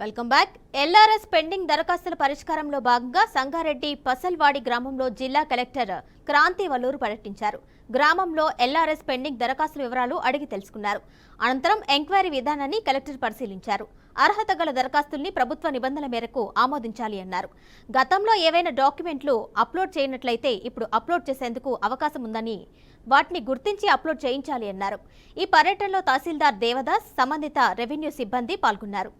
Welcome back. LRS pending దరఖాస్తుల పరిష్కారంలో భాగంగా సంగారెడ్డి పసల్వాడి గ్రామంలో జిల్లా కలెక్టర్ క్రాంతి వల్లూరు పర్యటించారు. గ్రామంలో ఎల్ఆర్ఎస్ పెండింగ్ దరఖాస్తుల వివరాలు అడిగి తెలుసుకున్నారు. అనంతరం ఎంక్వైరీ విధానాన్ని కలెక్టర్ పరిశీలించారు. అర్హత గల దరఖాస్తుల్ని ప్రభుత్వ నిబంధనల మేరకు ఆమోదించాలి అన్నారు. గతంలో ఏవైనా డాక్యుమెంట్లు అప్లోడ్ చేయనట్లయితే ఇప్పుడు అప్లోడ్ చేసేందుకు అవకాశం ఉందని వాటిని గుర్తించి అప్లోడ్ చేయించాలి అన్నారు. ఈ పర్యటనలో తహసీల్దార్ దేవదాస్ సంబంధిత రెవెన్యూ సిబ్బంది పాల్గొన్నారు.